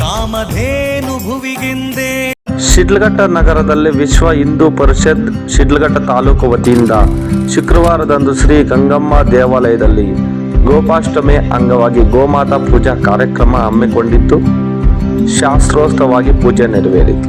ಕಾಮಧೇನು ಭುವಿಗೆಂದೇ. ಶಿಡ್ಲಘಟ್ಟ ನಗರದಲ್ಲಿ ವಿಶ್ವ ಹಿಂದೂ ಪರಿಷತ್ ಶಿಡ್ಲಘಟ್ಟ ತಾಲೂಕು ವತಿಯಿಂದ ಶುಕ್ರವಾರದಂದು ಶ್ರೀ ಗಂಗಮ್ಮ ದೇವಾಲಯದಲ್ಲಿ ಗೋಪಾಷ್ಟಮಿ ಅಂಗವಾಗಿ ಗೋಮಾತಾ ಪೂಜಾ ಕಾರ್ಯಕ್ರಮ ಹಮ್ಮಿಕೊಂಡಿದ್ದು ಶಾಸ್ತ್ರೋಕ್ತವಾಗಿ ಪೂಜೆ ನೆರವೇರಿತು.